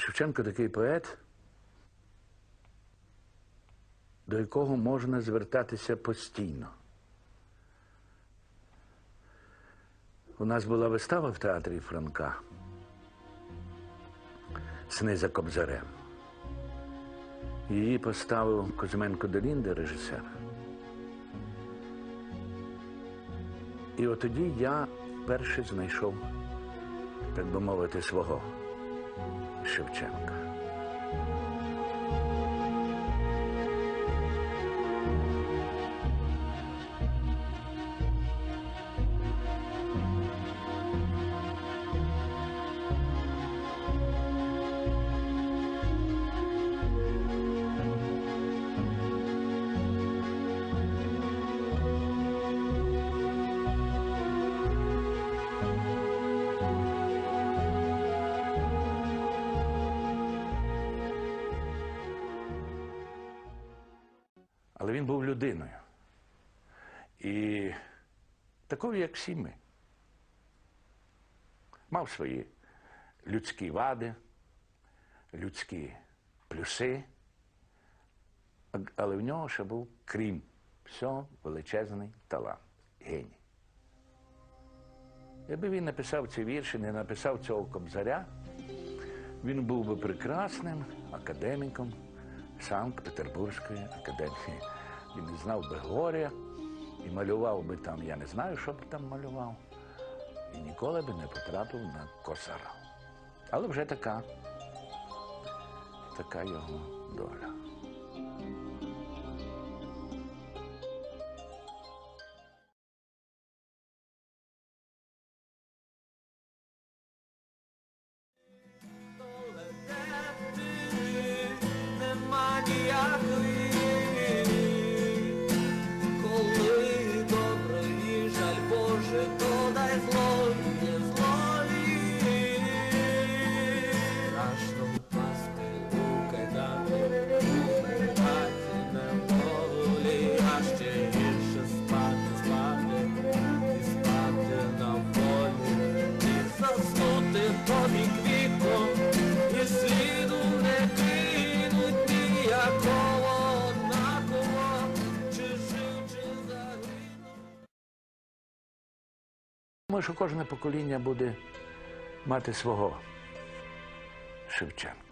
Шевченко такий поет, до якого можна звертатися постійно. У нас була вистава в театрі Франка Сни за Кобзарем. Її поставив Кузьменко Делінде, режисер. І от тоді я вперше знайшов, так би мовити, свого Шевченка. Але він був людиною. І такою, як всі ми. Мав свої людські вади, людські плюси, але в нього ще був, крім всього, величезний талант, геній. Якби він написав ці вірші, не написав цього кобзаря, він був би прекрасним академіком Санкт-Петербурзької академії. Він знав би горя і малював би там, я не знаю, що б там малював, і ніколи би не потрапив на косара. Але вже така, така його доля. Santiago. Думаю, що кожне покоління буде мати свого Шевченка.